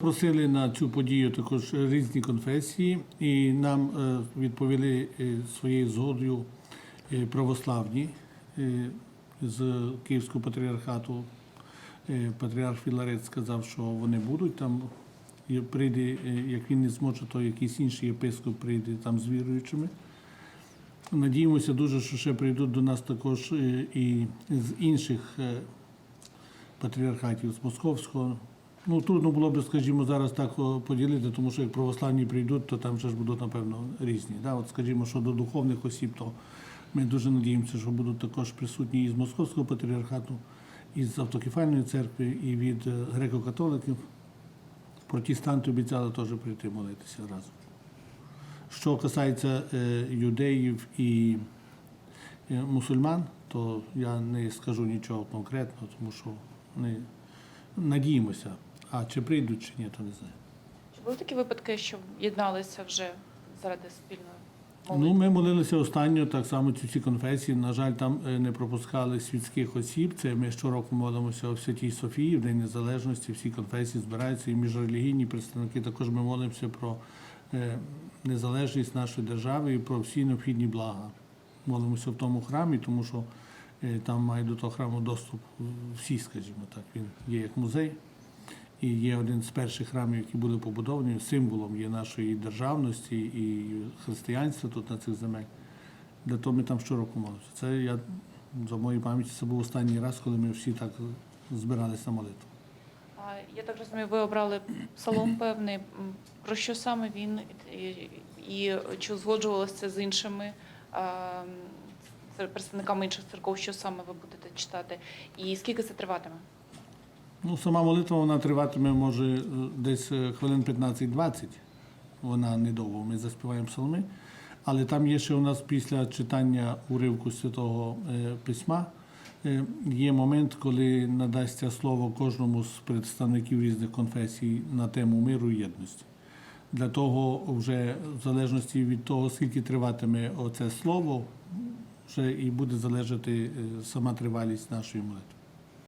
Просили на цю подію також різні конфесії, і нам е, відповіли е, своєю згодою е, православні з Київського патріархату. Патріарх Філарет сказав, що вони будуть там. Прийде, як він не зможе, то якийсь інший єпископ прийде там з віруючими. Надіємося дуже, що ще прийдуть до нас також і з інших патріархатів, з Московського. Ну, трудно було б, скажімо, зараз так поділити, тому що як православні прийдуть, то там вже ж будуть, напевно, різні. Да? От, скажімо, що до духовних осіб, то ми дуже надіємося, що будуть також присутні і з Московського патріархату, і з автокефальної церкви, і від е, греко-католиків. Протестанти обіцяли теж прийти молитися разом. Що касається е, юдеїв і е, мусульман, то я не скажу нічого конкретного, тому що ми надіємося. А чи прийдуть, чи ні, то не знаю. Чи були такі випадки, що єдналися вже заради спільної Ну, ми молилися останньо, так само ці всі конфесії. На жаль, там е, не пропускали світських осіб. Це ми щороку молимося в Святій Софії, в День Незалежності. Всі конфесії збираються, і міжрелігійні представники. Також ми молимося про е, незалежність нашої держави і про всі необхідні блага. Молимося в тому храмі, тому що е, там мають до того храму доступ всі, скажімо так. Він є як музей. І є один з перших храмів, які були побудовані, символом є нашої державності і християнства тут на цих земель. Для того ми там щороку молимося. Це я за моєю пам'яті, це був останній раз, коли ми всі так збиралися на молитву. Я так розумію, ви обрали псалом певний. Про що саме він і, чи узгоджувалося з іншими представниками інших церков, що саме ви будете читати? І скільки це триватиме? Ну, сама молитва вона триватиме, може, е, десь е, хвилин 15-20. Вона недовго. Ми заспіваємо псалми. Але там є ще у нас після читання уривку Святого е, Письма. Є момент, коли надасться слово кожному з представників різних конфесій на тему миру і єдності. Для того, вже в залежності від того, скільки триватиме оце слово, вже і буде залежати сама тривалість нашої молитви.